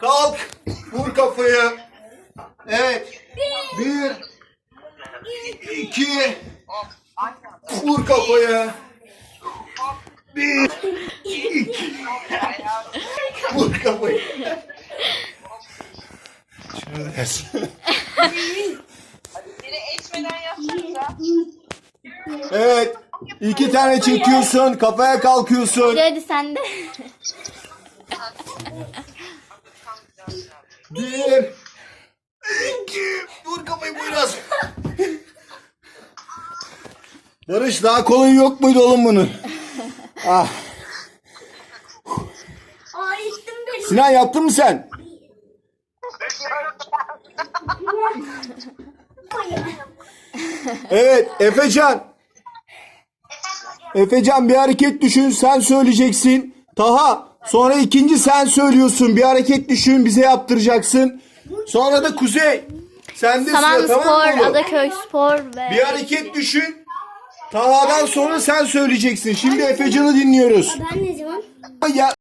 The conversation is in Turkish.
Kalk. Vur kafayı. Evet. Bir. iki, Vur kafayı. Bir. iki, Vur kafayı. Şunu yapsanıza. Evet. iki tane çekiyorsun. Kafaya kalkıyorsun. Hadi sen de. Bir. iki, Vur kafayı biraz. Barış daha kolay yok muydu oğlum bunun? Ah. Aa içtim benim. Sinan yaptın mı sen? Evet Efecan. Efecan bir hareket düşün sen söyleyeceksin. Taha sonra ikinci sen söylüyorsun. Bir hareket düşün bize yaptıracaksın. Sonra da Kuzey. Sen de Saman sıra tamam mı Spor, oğlum? Adaköy Spor ve... Bir hareket düşün. Taha'dan sonra sen söyleyeceksin. Şimdi Efecan'ı dinliyoruz. Ben ne zaman? Ya